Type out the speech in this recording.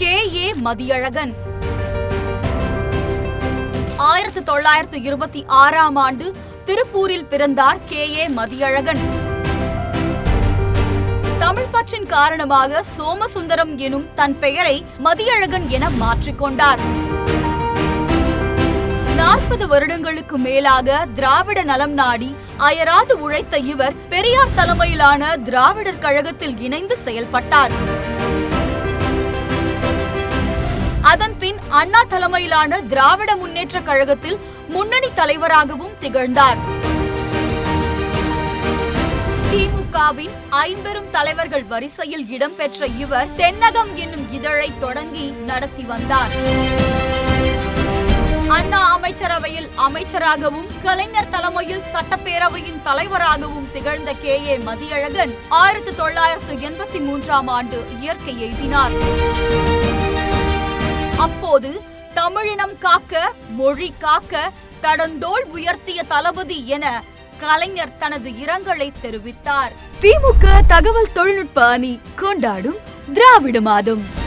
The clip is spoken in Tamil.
K A Mathiyazhagan. ஆயிரத்து தொள்ளாயிரத்து இருபத்தி ஆறாம் ஆண்டு திருப்பூரில் பிறந்தார் கே ஏ மதியழகன். தமிழ் பற்றின் காரணமாக சோமசுந்தரம் எனும் தன் பெயரை மதியழகன் என மாற்றிக்கொண்டார். நாற்பது வருடங்களுக்கு மேலாக திராவிட நலம் நாடி அயராது உழைத்த இவர் பெரியார் தலைமையிலான திராவிடர் கழகத்தில் இணைந்து செயல்பட்டார். அண்ணா தலைமையிலான திராவிட முன்னேற்ற கழகத்தில் முன்னணி தலைவராகவும் திகழ்ந்தார். திமுகவின் ஐம்பெரும் தலைவர்கள் வரிசையில் இடம்பெற்ற இவர் தென்னகம் என்னும் இதழை தொடங்கி நடத்தி வந்தார். அண்ணா அமைச்சரவையில் அமைச்சராகவும் கலைஞர் தலைமையில் சட்டப்பேரவையின் தலைவராகவும் திகழ்ந்த கே. ஏ. மதியழகன் ஆயிரத்தி தொள்ளாயிரத்து எண்பத்தி மூன்றாம் ஆண்டு இயற்கை எய்தினார் போது தமிழினம் காக்க மொழி காக்க தடந்தோள் உயர்த்திய தளபதி என கலைஞர் தனது இரங்கலை தெரிவித்தார். திமுக தகவல் தொழில்நுட்ப அணி கொண்டாடும் திராவிட மாதம்.